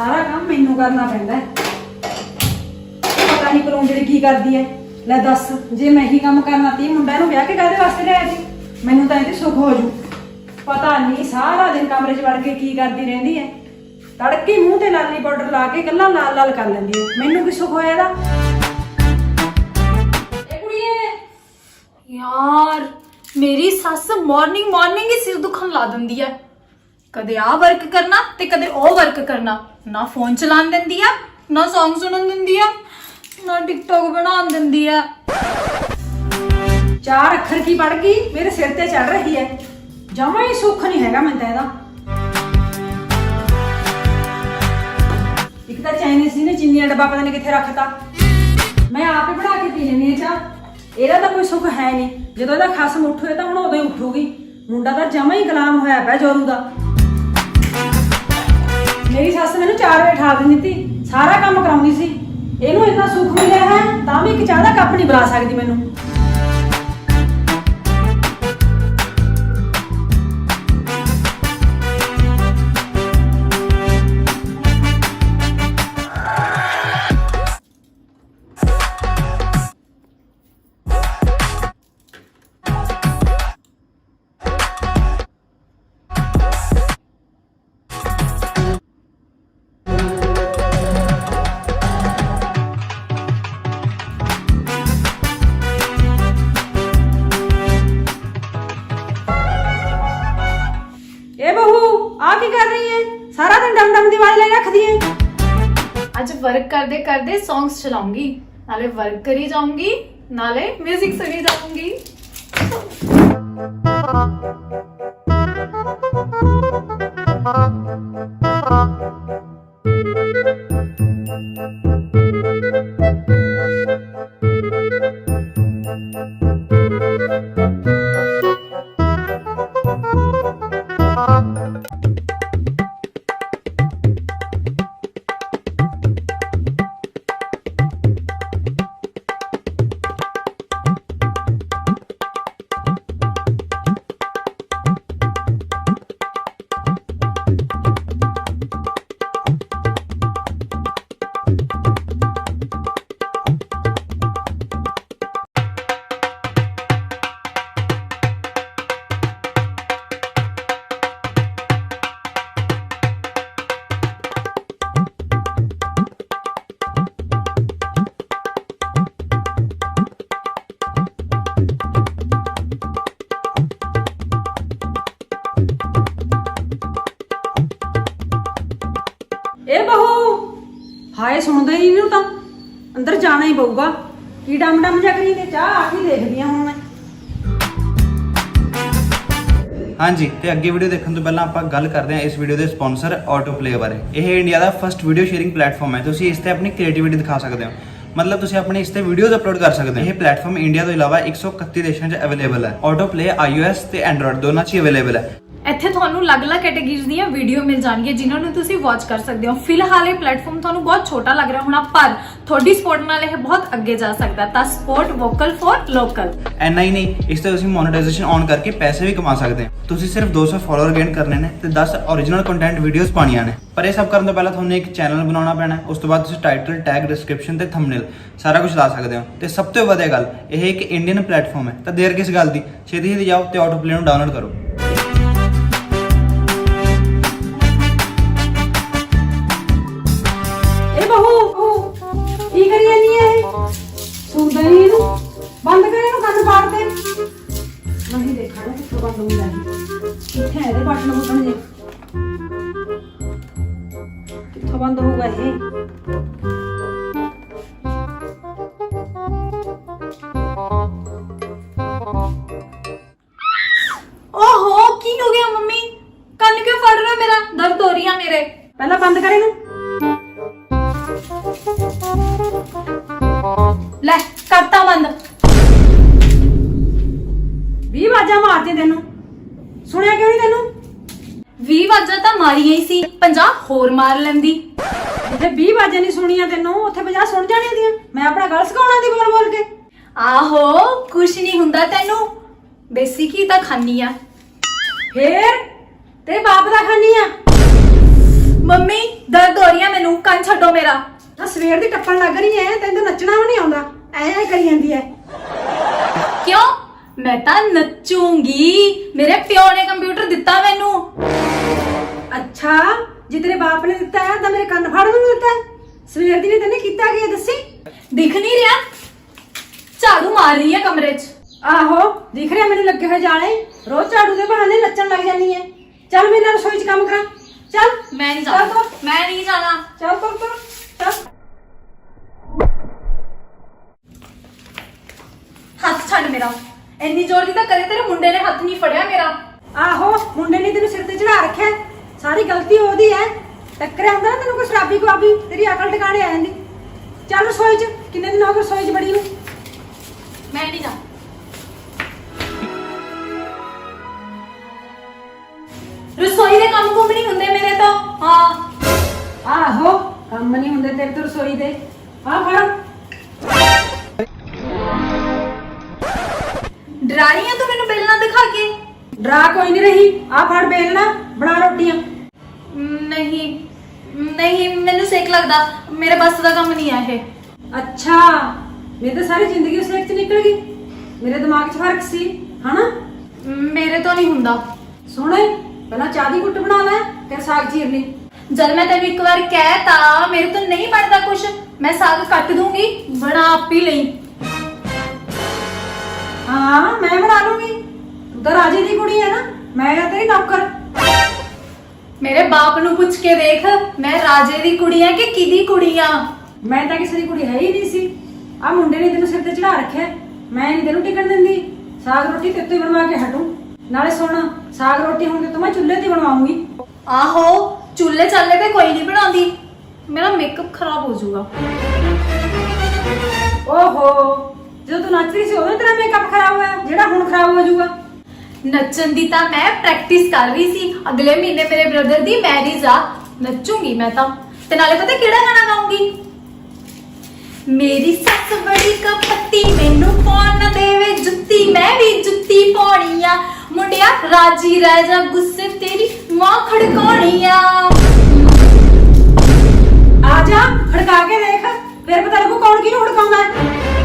ਸਾਰਾ ਕੰਮ ਮੈਨੂੰ ਕਰਨਾ ਪੈਂਦਾ ਹੈ। ਪਤਾ ਨਹੀਂ ਕਲੋਂ ਕੀ ਕਰਦੀ ਹੈ। ਲੈ ਦੱਸ, ਜੇ ਮੈਂ ਹੀ ਕੰਮ ਕਰਨਾ ਤੀ ਮੁੰਡਾ ਨੂੰ ਵਿਆਹ ਕੇ ਕਾਹਦੇ ਵਾਸਤੇ ਲਿਆਇਆ ਸੀ? ਮੈਨੂੰ ਤਾਂ ਇਹਦੀ ਸੁੱਖ ਹੋ ਜੂ। ਪਤਾ ਨਹੀਂ ਸਾਰਾ ਦਿਨ ਕਮਰੇ 'ਚ ਵੜ ਕੇ ਕੀ ਕਰਦੀ ਰਹਿੰਦੀ ਹੈ। ਤੜਕੇ ਮੂੰਹ ਤੇ ਲਾਲੀ ਪਾਊਡਰ ਲਾ ਕੇ ਕੱਲਾ ਲਾਲ ਲਾਲ ਕਰ ਲੈਂਦੀ ਹੈ। ਮੈਨੂੰ ਕੀ ਸੁੱਖ ਹੋਇਆ ਇਹਦਾ? ਇਹ ਕੁੜੀਏ ਯਾਰ, ਮੇਰੀ ਸੱਸ ਮਾਰਨਿੰਗ ਮਾਰਨਿੰਗ ਹੀ ਸਿਰ ਦੁਖਣ ਲਾ ਦਿੰਦੀ ਹੈ। ਕਦੇ ਆ ਵਰਕ ਕਰਨਾ ਤੇ ਕਦੇ ਉਹ ਵਰਕ ਕਰਨਾ। ਨਾ ਫੋਨ ਚਲਾਉਣ ਦਿੰਦੀ ਆ, ਨਾ Song ਸੁਣਨ ਦਿੰਦੀ ਆ, ਨਾ ਟਿਕਟੋਕ ਬਣਾਉਣ ਦਿੰਦੀ ਆ। ਚਾਰ ਅੱਖਰ ਕੀ ਪੜ ਗਈ? ਮੇਰੇ ਸਿਰ ਤੇ ਚੜ ਰਹੀ ਹੈ। ਜਮਾ ਹੀ ਸੁੱਖ ਨਹੀਂ ਹੈਗਾ ਮੈਨੂੰ ਤਾਂ ਇਹਦਾ। ਇੱਕ ਤਾਂ ਚਾਈਨੀਜ਼ ਸੀ ਨੇ ਚੀਨੀ ਦਾ ਡੱਬਾ ਪਤਾ ਨਹੀਂ ਕਿੱਥੇ ਰੱਖਤਾ। ਮੈਂ ਆਪੇ ਬਣਾ ਕੇ ਪੀ ਲੈਣੀ ਚਾਹ। ਇਹਦਾ ਤਾਂ ਕੋਈ ਸੁੱਖ ਹੈ ਨਹੀਂ। ਜਦੋਂ ਇਹਦਾ ਖਸਮ ਉੱਠੇ ਤਾਂ ਹੁਣ ਉਦੋਂ ਹੀ ਉੱਠੂਗੀ। ਮੁੰਡਾ ਤਾਂ ਜਮਾ ਹੀ ਗੁਲਾਮ ਹੋਇਆ ਪਿਆ ਜੋਰੂ ਦਾ। ਮੇਰੀ ਸੱਸ ਮੈਨੂੰ 4 ਵਜੇ ਠਾ ਦਿੰਦੀ ਸੀ, ਸਾਰਾ ਕੰਮ ਕਰਾਉਂਦੀ ਸੀ। ਇਹਨੂੰ ਇੰਨਾ ਸੁੱਖ ਮਿਲਿਆ ਹੈ, ਤਾਂ ਵੀ ਇੱਕ ਚਾਹ ਦਾ ਕੱਪ ਨਹੀਂ ਬੁਲਾ ਸਕਦੀ ਮੈਨੂੰ। ਵਰਕ ਕਰਦੇ ਕਰਦੇ ਸੌਂਗਸ ਚਲਾਉਂਗੀ। ਨਾਲੇ ਵਰਕ ਕਰੀ ਜਾਊਂਗੀ ਨਾਲੇ 뮤직 ਸੁਣੀ ਜਾਊਂਗੀ। ਸੁਣਦਾ ਹੀ ਨਹੀਂ ਤਾਂ। ਅੰਦਰ ਜਾਣਾ ਹੀ ਪਊਗਾ। ਕੀ ਡਮ ਡਮ ਜਾ ਕਰੀ ਤੇ ਚਾਹ ਆ ਕੇ ਦੇਖਦੀ ਆ ਹੁਣ ਮੈਂ। ਹਾਂਜੀ, ਤੇ ਅੱਗੇ ਵੀਡੀਓ ਦੇਖਣ ਤੋਂ ਪਹਿਲਾਂ ਆਪਾਂ ਗੱਲ ਕਰਦੇ ਹਾਂ ਇਸ ਵੀਡੀਓ ਦੇ ਸਪਾਂਸਰ ਆਟੋ ਪਲੇ ਬਾਰੇ। ਇਹ ਇੰਡੀਆ ਦਾ ਫਰਸਟ ਵੀਡੀਓ ਸ਼ੇਅਰਿੰਗ ਪਲੇਟਫਾਰਮ ਹੈ। ਤੁਸੀਂ ਇਸ ਤੇ ਆਪਣੀ ਕ੍ਰੀਏਟੀਵਿਟੀ ਦਿਖਾ ਸਕਦੇ ਹੋ। ਮਤਲਬ ਤੁਸੀਂ ਆਪਣੇ ਇਸ ਤੇ ਵੀਡੀਓਜ਼ ਅਪਲੋਡ ਕਰ ਸਕਦੇ ਹੋ। ਇਹ ਪਲੇਟਫਾਰਮ ਇੰਡੀਆ ਤੋਂ ਇਲਾਵਾ 131 ਦੇਸ਼ਾਂ 'ਚ ਅਵੇਲੇਬਲ ਹੈ। ਆਟੋ ਪਲੇ iOS ਤੇ Android ਦੋਨਾਂ 'ਚ ਹੀ ਅਵੇਲੇਬਲ ਹੈ। ਇੱਥੇ ਤੁਹਾਨੂੰ ਅਲੱਗ-ਅਲੱਗ ਕੈਟਾਗਰੀਜ਼ ਦੀਆਂ ਵੀਡੀਓ ਮਿਲ ਜਾਣਗੀਆਂ, ਜਿਨ੍ਹਾਂ ਨੂੰ ਤੁਸੀਂ ਵਾਚ ਕਰ ਸਕਦੇ ਹੋ। ਫਿਲਹਾਲ ਇਹ ਪਲੇਟਫਾਰਮ ਤੁਹਾਨੂੰ ਬਹੁਤ ਛੋਟਾ ਲੱਗ ਰਿਹਾ ਹੋਣਾ, ਪਰ ਤੁਹਾਡੀ ਸਪੋਰਟ ਨਾਲ ਇਹ ਬਹੁਤ ਅੱਗੇ ਜਾ ਸਕਦਾ। ਤਾਂ ਸਪੋਰਟ ਵੋਕਲ ਫॉर ਲੋਕਲ ਐਨਾ ਹੀ ਨਹੀਂ, ਇਸ ਤੇ ਤੁਸੀਂ ਮੋਨੇਟਾਈਜੇਸ਼ਨ ਔਨ ਕਰਕੇ ਪੈਸੇ ਵੀ ਕਮਾ ਸਕਦੇ ਹੋ। ਤੁਸੀਂ ਸਿਰਫ 200 ਫਾਲੋਅਰ ਗੇਨ ਕਰਨੇ ਨੇ ਤੇ 10 origignal ਕੰਟੈਂਟ ਵੀਡੀਓਜ਼ ਪਾਣੀਆਂ ਨੇ। ਪਰ ਇਹ ਸਭ ਕਰਨ ਤੋਂ ਪਹਿਲਾਂ ਤੁਹਾਨੂੰ ਇੱਕ ਚੈਨਲ ਬਣਾਉਣਾ ਪੈਣਾ ਉਸ ਤੋਂ ਬਾਅਦ ਤੁਸੀਂ ਟਾਈਟਲ ਟੈਗ ਡਿਸਕ੍ਰਿਪਸ਼ਨ ਤੇ ਥੰਬਨੇਲ ਸਾਰਾ ਕੁਝ ਲਾ ਸਕਦੇ ਹੋ। ਤੇ ਸਭ ਤੋਂ ਵਧੀਆ ਗੱਲ, ਇਹ ਇੱਕ ਇੰਡੀਅਨ ਪਲੇਟਫਾਰਮ ਹੈ। ਤਾਂ ਦੇਰ ਕਿਸ ਗੱਲ ਦੀ? ਛੇਤੀ ਛੇਤੀ ਜਾਓ ਤੇ ਆਟੋ ਪਲੇ ਨੂੰ ਡਾਊਨਲੋਡ ਕਰੋ। ਜਿੱਥੇ 20 ਵਾਜਾਂ ਨਹੀਂ ਸੁਣੀਆਂ ਤੈਨੂੰ ਉੱਥੇ 50 ਸੁਣ ਜਾਣੀਆਂ ਦੀਆਂ ਮੈਂ ਆਪਣਾ ਗਲ ਸਿਖਾਉਣਾ ਦੀ ਬੋਲ ਬੋਲ ਕੇ। ਆਹੋ ਕੁਛ ਨਹੀਂ ਹੁੰਦਾ ਤੈਨੂੰ। ਦੇਸੀ ਘੀ ਤਾਂ ਖਾਨੀ ਆ। ਫੇਰ? ਤੇਰੇ ਬਾਪ ਦਾ ਖਾਨੀ ਆ? ਮੰਮੀ ਦਰਦ ਹੋ ਰਹੀ ਹੈ ਮੈਨੂੰ ਕੰਨ ਛੱਡੋ ਮੇਰਾ। ਆ ਸਵੇਰ ਦੀ ਟੱਪਣ ਲੱਗ ਰਹੀ ਐ ਤੈਨੂੰ ਨੱਚਣਾ ਵੀ ਨਹੀਂ ਆਉਂਦਾ। ਐ ਐ ਕਰੀ ਜਾਂਦੀ ਐ। ਕਿਉਂ? ਮੈਂ ਤਾਂ ਨੱਚੂਗੀ। ਮੇਰੇ ਪਿਓ ਨੇ ਕੰਪਿਊਟਰ ਦਿੱਤਾ ਮੈਨੂੰ। ਅੱਛਾ ਜੇ ਤੇਰੇ ਬਾਪ ਨੇ ਦਿੱਤਾ ਹੈ ਤਾਂ ਮੇਰੇ ਕੰਨ ਫਾੜਨ ਨੂੰ ਦਿੱਤਾ ਹੈ। ਸਵੇਰ ਦੀ ਨੇ ਤੈਨੇ ਕੀਤਾ ਕੀ ਹੈ ਦੱਸੀ? ਦਿਖ ਨਹੀਂ ਰਿਹਾ। ਝਾੜੂ ਮਾਰ ਰਹੀ ਹੈ ਕਮਰੇ 'ਚ। ਆਹੋ ਦਿਖ ਰਿਹਾ ਮੈਨੂੰ ਲੱਗੇ ਹੋਏ ਜਾਲੇ। ਰੋਜ਼ ਝਾੜੂ ਦੇ ਬਹਾਨੇ ਨੱਚਣ ਲੱਗ ਜਾਂਦੀ ਐ ਚੱਲ ਮੇਰੇ ਨਾਲ ਰਸੋਈ 'ਚ ਕੰਮ ਕਰਾਂ। ਚੱਲ। ਮੈਂ ਨਹੀਂ ਚੱਲ ਜਾਣਾ। ਤੁਰ, ਮੈਂ ਨਹੀਂ ਜਾਣਾ। ਚੱਲ ਤੁਰ ਤੁਰ ਚੱਲ। ਹੱਥ ਛੱਡ ਮੇਰਾ। ਇੰਨੀ ਜ਼ੋਰ ਦੀ ਤਾਂ ਕਰੇ ਤੇਰੇ ਮੁੰਡੇ ਨੇ ਹੱਥ ਨਹੀਂ ਫੜਿਆ ਮੇਰਾ। ਆਹੋ ਮੁੰਡੇ ਨੇ ਤੈਨੂੰ ਸਿਰ ਤੇ ਚੜਾ ਰੱਖਿਆ। ਹੈ। ਸਾਰੀ ਗਲਤੀ ਉਹਦੀ ਐ ਟੱਕਰਿਆ ਹੁੰਦਾ ਨਾ ਤੈਨੂੰ ਕੋਈ ਸ਼ਰਾਬੀ ਗੁਆਬੀ ਤੇਰੀ ਅਕਲ ਟਿਕਾਣੇ ਆ ਜਾਂਦੀ। ਚੱਲ ਰਸੋਈ 'ਚ ਕਿੰਨੇ ਦਿਨ ਹੋ ਗਏ ਰਸੋਈ 'ਚ ਬੜੀ ਨੂੰ? ਮੈਂ ਨਹੀਂ ਜਾ। ਰਸੋਈ ਦੇ ਕੰਮ ਕੁੰਮ ਨਹੀਂ ਹੁੰਦੇ ਮੇਰੇ ਤੋਂ। ਹਾਂ। ਆਹੋ ਕੰਮ ਨਹੀਂ ਹੁੰਦੇ ਤੇਰੇ ਤੋਂ ਰਸੋਈ ਦੇ। ਆ ਫੜ। ਡਰਾਣੀ ਆ ਤੂੰ ਮੈਨੂੰ ਬੇਲਣਾ ਦਿਖਾ ਕੇ। ਡਰਾ ਕੋਈ ਨਹੀਂ ਰਹੀ। ਆ ਫੜ ਬੇਲਣਾ ਬਣਾ ਰੋਟੀਆਂ। ਨਹੀਂ ਨਹੀਂ ਮੈਨੂੰ ਸੇਕ ਲੱਗਦਾ। ਮੇਰੇ ਬਸ ਦਾ ਕੰਮ ਨਹੀਂ ਆ ਇਹ। ਅੱਛਾ ਮੇਰੀ ਤਾਂ ਸਾਰੀ ਜ਼ਿੰਦਗੀ ਉਸ ਇੱਕ ਚ ਨਿਕਲ ਗਈ। ਮੇਰੇ ਦਿਮਾਗ 'ਚ ਫ਼ਰਕ ਸੀ ਹਨਾ? ਮੇਰੇ ਤੋਂ ਨਹੀਂ ਹੁੰਦਾ। ਸੁਣੇ ਪਹਿਲਾਂ ਚਾਹ ਦੀ ਘੁੱਟ ਬਣਾ ਲੈ ਫਿਰ ਸਾਗ ਚੀਰ ਲਈ ਜਦ ਮੈਂ ਤੈਨੂੰ ਇੱਕ ਵਾਰ ਕਹਿਤਾ ਮੇਰੇ ਤੋਂ ਨਹੀਂ ਬਣਦਾ ਕੁਛ ਮੈਂ ਸਾਗ ਕੱਟ ਦੂੰਗੀ ਬਣਾ ਆਪ ਹੀ ਲਈ। ਹਾਂ ਮੈਂ ਬਣਾ ਲੂੰਗੀ। ਤੂੰ ਤਾਂ ਰਾਜੇ ਦੀ ਕੁੜੀ ਹੈ ਨਾ ਮੈਂ ਤੇਰੀ ਨੌਕਰ। ਮੇਰੇ ਬਾਪ ਨੂੰ ਪੁੱਛ ਕੇ ਦੇਖ ਮੈਂ ਰਾਜੇ ਦੀ ਕੁੜੀ ਆ ਕਿ ਕਿਹਦੀ ਕੁੜੀ ਆ? ਮੈਂ ਤਾਂ ਕਿਸੇ ਦੀ ਕੁੜੀ ਹੈ ਹੀ ਨਹੀਂ ਸੀ। ਆ ਮੁੰਡੇ ਨੇ ਤੈਨੂੰ ਸਿਰ ਤੇ ਚੜਾ ਰੱਖਿਆ। ਮੈਂ ਨਹੀਂ ਤੈਨੂੰ ਟਿਕਣ ਦਿੰਦੀ। ਸਾਗ ਰੋਟੀ ਤੇ ਉੱਤੇ ਬਣਵਾ ਕੇ ਹਟੂ। ਨਾਲੇ ਸੁਣ ਸਾਗ ਰੋਟੀ ਹੁਣ ਤੇ ਮੈਂ ਚੁੱਲ੍ਹੇ ਤੇ ਬਣਵਾਉਂਗੀ। ਆਹੋ ਚੁੱਲ੍ਹੇ ਚੱਲੇ ਤੇ ਕੋਈ ਨਹੀਂ ਬਣਾਉਂਦੀ। ਮੇਰਾ ਮੇਕਅਪ ਖਰਾਬ ਹੋ ਜਾਊਗਾ। ਓਹੋ ਜਦੋਂ ਤੂੰ ਨੱਚਦੀ ਸੀ ਉਦੋਂ ਹੀ ਤੇਰਾ ਮੇਕਅਪ ਖਰਾਬ ਹੋਇਆ। ਜਿਹੜਾ ਹੁਣ ਖਰਾਬ ਹੋ ਜਾਊਗਾ। ਨੱਚਣ ਦੀ ਤਾਂ ਮੈਂ ਪ੍ਰੈਕਟਿਸ ਕਰ ਰਹੀ ਸੀ। ਅਗਲੇ ਮਹੀਨੇ ਮੇਰੇ ਬ੍ਰਦਰ ਦੀ ਮੈਰਿਜ ਆ। ਨੱਚੂਗੀ ਮੈਂ ਤਾਂ। ਤੇ ਨਾਲੇ ਪਤਾ ਕਿਹੜਾ ਗਾਣਾ ਗਾਉਂਗੀ? ਮੇਰੀ ਸੱਸ ਬੜੀ ਕਪੱਤੀ, ਮੈਨੂੰ ਪਾਉਣ ਨਾ ਦੇਵੇ ਜੁੱਤੀ। ਮੈਂ ਵੀ ਜੁੱਤੀ ਪਾਉਣੀ ਆ। ਮੁੰਡਿਆ, ਰਾਜੀ ਰਹਿ ਜਾ ਗੁੱਸੇ ਤੇਰੀ। ਮਾਂ ਖੜਕਾਉਣੀ ਆ। ਆ ਜਾ, ਖੜਕਾ ਕੇ ਦੇਖ। ਫਿਰ ਪਤਾ ਲੱਗੂ ਕੌਣ ਕਿਹਨੂੰ ਖੜਕਾਉਂਦਾ? ਹੈ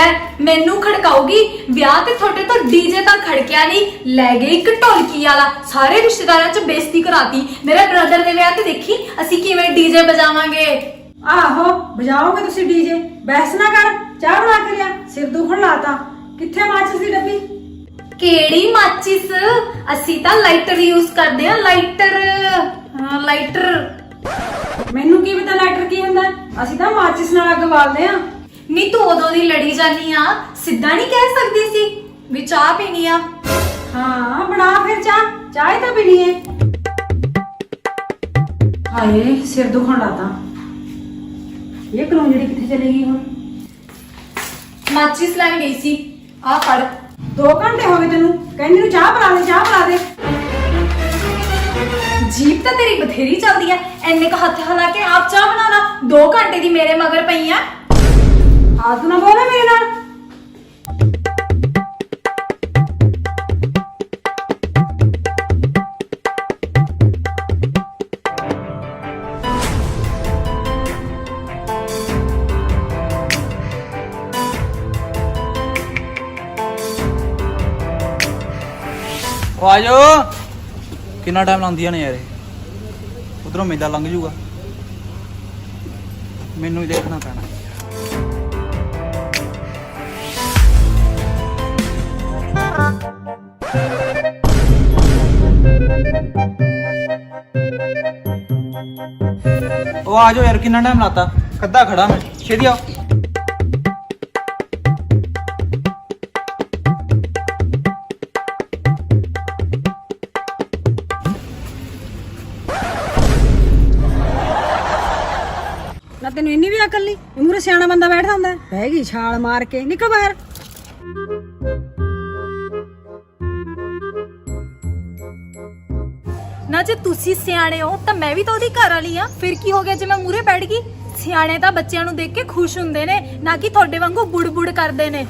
ਲੈ ਮੈਨੂੰ ਖੜਕਾਉਗੀ ਵਿਆਹ ਤੇ ਤੁਹਾਡੇ ਤੋਂ ਡੀਜੇ ਤਾਂ ਖੜਕਿਆ ਨਹੀਂ। ਲੈ ਗਏ ਇੱਕ ਢੋਲਕੀ ਵਾਲਾ। ਸਾਰੇ ਰਿਸ਼ਤੇਦਾਰਾਂ 'ਚ ਬੇਇੱਜ਼ਤੀ ਕਰਾਤੀ। ਮੇਰੇ ਬ੍ਰਦਰ ਦੇ ਵਿਆਹ ਤੇ ਦੇਖੀ ਅਸੀਂ ਕਿਵੇਂ ਡੀਜੇ ਵਜਾਵਾਂਗੇ? ਆਹੋ ਵਜਾਓਗੇ ਤੁਸੀਂ ਡੀਜੇ ਬਹਿਸ ਨਾ ਕਰ। ਚਾਹ ਬਣਾ ਕੇ ਲਿਆ। ਸਿਰ ਦੁਖਣ ਲਾਤਾ। ਕਿੱਥੇ ਮਾਚਿਸ ਦੀ ਡੱਬੀ? ਕਿਹੜੀ ਮਾਚਿਸ? ਅਸੀਂ ਤਾਂ ਲਾਈਟਰ ਯੂਜ਼ ਕਰਦੇ ਆ ਲਾਈਟਰ। ਹਾਂ ਲਾਈਟਰ। ਮੈਨੂੰ ਕੀ ਪਤਾ ਲਾਈਟਰ ਕੀ ਹੁੰਦਾ? ਅਸੀਂ ਤਾਂ ਮਾਚਿਸ ਨਾਲ ਅੱਗ ਬਾਲਦੇ ਆ ਨੀ ਤੂੰ ਉਦੋਂ ਦੀ ਲੜੀ ਜਾਨੀ ਆ ਸਿੱਧਾ ਨਹੀਂ ਕਹਿ ਸਕਦੀ ਸੀ ਵੀ ਚਾਹ ਪੀਣੀ ਆ। ਹਾਂ ਬਣਾ ਫਿਰ ਚਾਹ ਚਾਹ ਹੀ ਤਾਂ ਪੀਣੀ ਹੈ ਹਾਏ ਸਿਰ ਦੁਖਣ ਲਾਤਾ ਇਹ ਕਲੋਂਜੜੀ ਕਿੱਥੇ ਚਲੀ ਗਈ ਹੁਣ? ਮਾਚਿਸ ਲੈਣ ਗਈ ਸੀ। ਆ ਫੜ। 2 ਘੰਟੇ ਹੋ ਗਏ ਤੈਨੂੰ। ਕਹਿੰਦੀ ਨੂੰ ਚਾਹ ਬਣਾ ਦੇ ਚਾਹ ਬਣਾ ਦੇ। ਜੀਪ ਤਾਂ ਤੇਰੀ ਬਥੇਰੀ ਚੱਲਦੀ ਐ। ਐਨੇ ਕ ਹੱਥ ਹਿਲਾ ਕੇ ਆਪ ਚਾਹ ਬਣਾ ਲਾ 2 ਘੰਟੇ ਦੀ ਮੇਰੇ ਮਗਰ ਪਈ ਆ। ਆਦੂ ਨਾ ਬੋਲੇ ਮੇਰੇ ਨਾਲ। ਉਹ ਆ ਜਾਓ ਕਿੰਨਾ ਟਾਈਮ ਲਾਉਂਦੀਆਂ ਨੇ ਯਾਰ ਇਹ? ਉਧਰੋਂ ਮੇਲਾ ਲੰਘ ਜੂਗਾ ਮੈਨੂੰ ਹੀ ਦੇਖਣਾ ਪੈਣਾ। ਉਹ ਆ ਜਾਓ ਯਾਰ, ਕਿੰਨਾ ਟਾਈਮ ਲਾਤਾ? ਕੱਦਾ ਖੜਾ ਮੈਂ। ਛੇਤੀ ਆਓ। ਨਾ ਤੈਨੂੰ ਇੰਨੀ ਵੀ ਅਕਲ ਨਹੀਂ ਇਹ ਮੂਰੇ ਸਿਆਣਾ ਬੰਦਾ ਬੈਠਦਾ ਹੁੰਦਾ। ਹੈ। ਬਹਿ ਗਈ, ਛਾਲ ਮਾਰ ਕੇ। ਨਿਕਲ ਬਾਹਰ। ਨਾ ਜੇ ਤੁਸੀਂ ਸਿਆਣੇ ਹੋ ਤਾਂ ਮੈਂ ਵੀ ਤਾਂ ਉਹਦੀ ਘਰ ਵਾਲੀ ਆ। ਫਿਰ ਕੀ ਹੋ ਗਿਆ ਜੇ ਮੈਂ ਮੂਰੇ ਬੈਠ ਗਈ? ਸਿਆਣੇ ਤਾਂ ਬੱਚਿਆਂ ਨੂੰ ਦੇਖ ਕੇ ਖੁਸ਼ ਹੁੰਦੇ ਨੇ ਨਾ ਕਿ ਤੁਹਾਡੇ ਵਾਂਗੂ ਬੁੜ-ਬੁੜ ਕਰਦੇ ਨੇ।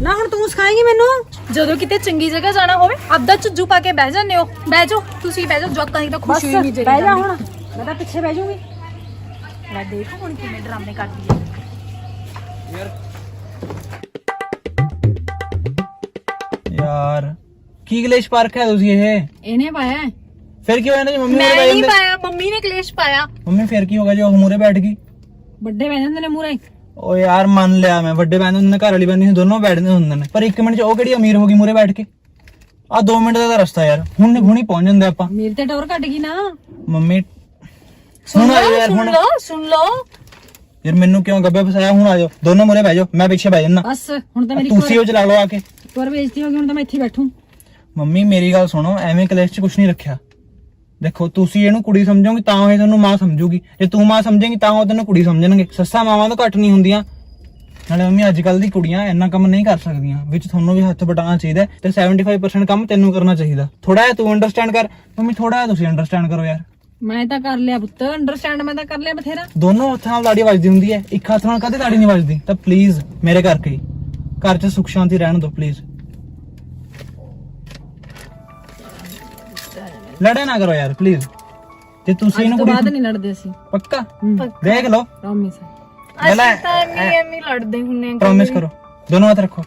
ਨਾ ਹੁਣ ਤੂੰ ਸਿਖਾਏਂਗੀ ਮੈਨੂੰ? ਜਦੋਂ ਕਿਤੇ ਚੰਗੀ ਜਗ੍ਹਾ ਜਾਣਾ ਹੋਵੇ ਆਪਦਾ ਝੁੱਜੂ ਪਾ ਕੇ ਬਹਿ ਜਾਂਦੇ ਹੋ। ਬਹਿ ਜਾਓ ਤੁਸੀਂ ਬਹਿ ਜਾਓ ਜੋਕਾਂ ਦੀ ਤਾਂ ਬਸ ਖੁਸ਼ੀ ਨਹੀਂ ਬਹਿ ਜਾ ਹੁਣ। ਮੈਂ ਤਾਂ ਪਿੱਛੇ ਬਹਿ ਜਾਊਂਗੀ। ਮੈਂ ਦੇਖੋ ਹੁਣ ਕਿਵੇਂ ਡਰਾਮੇ ਕਰਦੀ ਹੈ ਯਾਰ ਕੀ ਕਲੇਸ਼ ਪਾਰਕ ਹੈ ਤੁਸੀਂ ਇਹ ਇਹਨੇ ਪਾਇਆ ਹੈ। ਫਿਰ ਕੀ ਹੋਇਆ ਨਾ ਜੀ ਮੰਮੀ ਮੈਂ ਮੂਰੇ ਨਹੀਂ ਬੈਠ ਪਾਇਆ ਮੰਮੀ ਨੇ ਕਲੇਸ਼ ਪਾਇਆ ਮੰਮੀ ਫਿਰ ਕੀ ਹੋ ਗਿਆ ਜੇ ਉਹ ਮੂਰੇ ਬੈਠ ਗਈ ਵੱਡੇ ਬਹਿ ਜਾਂਦੇ ਨੇ ਮੂਰੇ ਓ ਯਾਰ ਮੰਨ ਲਿਆ ਮੈਂ ਵੱਡੇ ਬੈਠਦੇ ਹੁੰਦੇ ਨੇ ਘਰ ਵਾਲੀ ਬੈਠਦੀ ਦੋਨੋਂ ਬੈਠਦੇ ਹੁੰਦੇ ਨੇ ਪਰ 1 ਮਿੰਟ ਚ ਉਹ ਕਿਹੜੀ ਅਮੀਰ ਹੋ ਗਈ ਮੂਰੇ ਬੈਠ ਕੇ ਆ 2 ਮਿੰਟ ਦਾ ਤਾਂ ਰਸਤਾ ਯਾਰ ਹੁਣ ਹੁਣੀ ਪਹੁੰਚ ਜਾਂਦੇ ਆਪਾਂ ਮੇਰੇ ਤੇ ਟੌਰ ਘਟ ਗਈ ਨਾ ਮੰਮੀ ਸੁਣ ਹੁਣ ਆ ਜਾਓ ਲਓ ਯਾਰ ਸੁਣ ਹੁਣ ਲਓ ਸੁਣ ਲਓ ਯਾਰ ਮੈਨੂੰ ਕਿਉਂ ਗੱਬੇ ਫਸਾਇਆ ਹੁਣ ਆ ਜਾਓ ਦੋਨੋਂ ਮੂਰੇ ਬਹਿ ਜਾਓ ਮੈਂ ਪਿੱਛੇ ਬਹਿ ਜੰਨਾ ਬਸ ਹੁਣ ਤਾਂ ਮੇਰੀ ਤੁਸੀਂ ਉਹ ਚਲਾ ਲਓ ਆ ਕੇ ਇੱਕ ਵਾਰ ਬੇਇੱਜ਼ਤੀ ਹੋ ਗਈ ਹੁਣ ਤਾਂ ਮੈਂ ਇੱਥੇ ਹੀ ਬੈਠੂ ਮੰਮੀ ਮੇਰੀ ਗੱਲ ਸੁਣੋ ਐਵੇਂ ਕਲੇਸ਼ 'ਚ ਕੁਝ ਨਹੀਂ ਰੱਖਿਆ। ਦੇਖੋ ਤੁਸੀਂ ਇਹਨੂੰ ਕੁੜੀ ਸਮਝੋਗੇ ਤਾਂ ਇਹ ਤੁਹਾਨੂੰ ਮਾਂ ਸਮਝੂਗੀ। ਜੇ ਤੂੰ ਮਾਂ ਸਮਝੇਂਗੀ ਤਾਂ ਉਹ ਤੈਨੂੰ ਕੁੜੀ ਸਮਝਣਗੇ। ਸੱਸਾਂ ਮਾਵਾਂ ਤੋਂ ਘੱਟ ਨਹੀਂ ਹੁੰਦੀਆਂ। ਨਾਲੇ ਮੰਮੀ ਅੱਜ ਕੱਲ ਦੀ ਕੁੜੀਆਂ ਇੰਨਾ ਕੰਮ ਨਹੀਂ ਕਰ ਸਕਦੀਆਂ। ਵਿੱਚ ਤੁਹਾਨੂੰ ਵੀ ਹੱਥ ਬਟਾਉਣਾ ਚਾਹੀਦਾ ਤੇ 75% ਕੰਮ ਤੈਨੂੰ ਕਰਨਾ ਚਾਹੀਦਾ। ਥੋੜਾ ਜਿਹਾ ਤੂੰ ਅੰਡਰਸਟੈਂਡ ਕਰ। ਮੰਮੀ ਥੋੜਾ ਜਿਹਾ ਤੁਸੀਂ ਅੰਡਰਸਟੈਂਡ ਕਰੋ ਯਾਰ। ਮੈਂ ਤਾਂ ਕਰ ਲਿਆ ਪੁੱਤ। ਅੰਡਰਸਟੈਂਡ ਮੈਂ ਤਾਂ ਕਰ ਲਿਆ ਬਥੇਰਾ। ਦੋਨੋਂ ਹੱਥਾਂ ਨਾਲ ਤਾੜੀ ਵੱਜਦੀ ਹੁੰਦੀ ਹੈ। ਇੱਕ ਹੱਥ ਨਾਲ ਕਦੇ ਤਾੜੀ ਨਹੀਂ ਵੱਜਦੀ? ਤਾਂ ਪਲੀਜ਼ ਮੇਰੇ ਕਰਕੇ ਘਰ 'ਚ ਸੁੱਖ ਸ਼ਾਂਤੀ ਰਹਿਣ ਦਿਓ ਪਲੀਜ਼ ਲੜੇ ਨਾ ਕਰੋ ਯਾਰ ਪਲੀਜ਼ ਤੇ ਤੁਸੀਂ ਅੱਜ ਇਹਨੂੰ ਤੋਂ ਬਾਅਦ ਕੁੜੀ ਨਹੀਂ ਲੜਦੇ ਅਸੀਂ। ਪੱਕਾ? ਦੇਖ ਲਓ। ਪ੍ਰੋਮਿਸ ਹੈ ਪਹਿਲਾਂ ਅਸੀਂ ਤਾਂ ਨਹੀਂ ਐਵੇਂ ਲੜਦੇ ਹੁੰਨੇ ਆ ਪ੍ਰੋਮਿਸ ਕਰੋ। ਦੋਨੋਂ ਹੱਥ ਰੱਖੋ।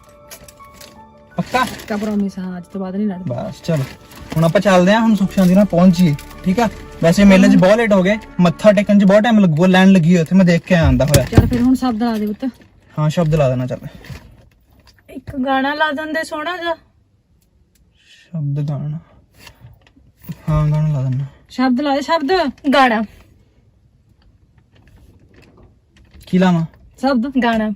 ਪੱਕਾ? ਕਾ ਪ੍ਰੋਮਿਸ ਹਾਂ ਅੱਜ ਤੋਂ ਬਾਅਦ ਨਹੀਂ ਲੜਦੇ। ਬਸ ਚਲੋ। ਹੁਣ ਆਪਾਂ ਚੱਲਦੇ ਹਾਂ ਹੁਣ ਸੁੱਖ ਸ਼ਾਂਤੀ ਨਾਲ ਪਹੁੰਚ ਜੀਏ ਠੀਕ ਆ? ਵੈਸੇ ਮੇਲੇ 'ਚ ਬਹੁਤ ਲੇਟ ਹੋ ਗਏ। ਮੱਥਾ ਟੇਕਣ 'ਚ ਬਹੁਤ ਟਾਈਮ ਲੱਗੂਗਾ ਲਾਈਨ ਲੱਗੀ ਹੋਈ ਉੱਥੇ ਮੈਂ ਦੇਖ ਕੇ ਆਂਦਾ ਹੋਇਆ। ਚੱਲ ਫਿਰ ਹੁਣ ਸ਼ਬਦ ਲਾ ਦੇ ਪੁੱਤ। ਹਾਂ ਸ਼ਬਦ ਲਾ ਦੇਣਾ ਚੱਲ। ਇੱਕ ਗਾਣਾ ਲਾ ਦਿੰਦੇ ਸੋਹਣਾ ਜਿਹਾ। ਸ਼ਬਦ ਗਾਣਾ। ਹਾਂ ਗਾਣਾ ਲਾ ਦੇਣਾ ਸ਼ਬਦ ਲਾ ਦੇ ਸ਼ਬਦ। ਗਾਣਾ। ਕੀ ਲਾਵਾਂ? ਸ਼ਬਦ। ਗਾਣਾ।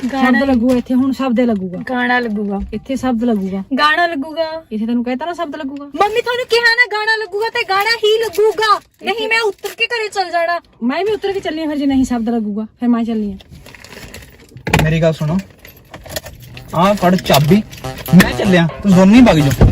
ਸ਼ਬਦ ਗਾਣਾ। ਲੱਗੂਗਾ ਇੱਥੇ ਹੁਣ ਸ਼ਬਦ ਲੱਗੂਗਾ। ਗਾਣਾ ਲੱਗੂਗਾ। ਇੱਥੇ ਸ਼ਬਦ ਲੱਗੂਗਾ। ਗਾਣਾ ਲੱਗੂਗਾ। ਇੱਥੇ ਤੈਨੂੰ ਕਹਿਤਾ ਨਾ ਸ਼ਬਦ ਲੱਗੂਗਾ। ਮੰਮੀ ਤੁਹਾਨੂੰ ਕਿਹਾ ਨਾ ਗਾਣਾ ਲੱਗੂਗਾ ਤੇ ਗਾਣਾ ਹੀ ਲੱਗੂਗਾ। ਨਹੀਂ ਮੈਂ ਉੱਤਰ ਕੇ ਘਰੇ ਚਲ ਜਾਣਾ। ਮੈਂ ਵੀ ਉਤਰ ਕੇ ਚੱਲੀ ਹਾਂ ਫਿਰ ਜੇ ਨਹੀਂ ਸ਼ਬਦ ਲੱਗੂਗਾ ਫਿਰ ਮੈਂ ਚੱਲੀ ਹਾਂ। ਮੇਰੀ ਗੱਲ ਸੁਣੋ। ਆਹ ਫੜ ਚਾਬੀ। ਮੈਂ ਚੱਲਿਆ ਤੂੰ ਦੋਨੇ ਹੀ ਵਗ ਜਾ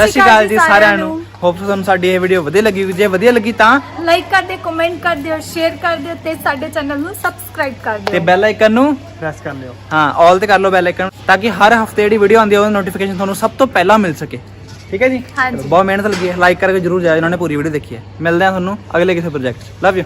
ਸਤਿ ਸ਼੍ਰੀ ਅਕਾਲ ਜੀ ਸਾਰਿਆਂ ਨੂੰ। ਹੋਪ ਤੁਹਾਨੂੰ ਸਾਡੀ ਇਹ ਵੀਡੀਓ ਵਧੀਆ ਲੱਗੀ। ਜੇ ਵਧੀਆ ਲੱਗੀ ਤਾਂ ਲਾਈਕ ਕਰ ਦਿਓ ਕਮੈਂਟ ਕਰ ਦਿਓ ਸ਼ੇਅਰ ਕਰ ਦਿਓ ਤੇ ਸਾਡੇ ਚੈਨਲ ਨੂੰ ਸਬਸਕ੍ਰਾਈਬ ਕਰ ਤੇ ਦਿਓ ਬੈਲ ਆਈਕਨ ਨੂੰ ਪ੍ਰੈਸ ਕਰ ਲਿਓ। ਹਾਂ ਆਲ ਤੇ ਕਰ ਲਓ ਬੈਲ ਆਈਕਨ ਤਾਂ ਕਿ ਹਰ ਹਫ਼ਤੇ ਜਿਹੜੀ ਵੀਡੀਓ ਆਉਂਦੀ ਹੈ ਉਹਦੀ ਨੋਟੀਫਿਕੇਸ਼ਨ ਤੁਹਾਨੂੰ ਸਭ ਤੋਂ ਪਹਿਲਾਂ ਮਿਲ ਸਕੇ। ਠੀਕ ਹੈ ਜੀ? ਹਾਂਜੀ। ਬਹੁਤ ਮਿਹਨਤ ਲੱਗੀ ਹੈ। ਲਾਈਕ ਕਰਕੇ ਜਰੂਰ ਜਾਇਓ ਇਹਨਾਂ ਨੇ ਪੂਰੀ ਵੀਡੀਓ ਦੇਖੀ ਹੈ। ਮਿਲਦੇ ਹਾਂ ਤੁਹਾਨੂੰ ਅਗਲੇ ਕਿਸੇ ਪ੍ਰੋਜੈਕਟ 'ਚ। Love you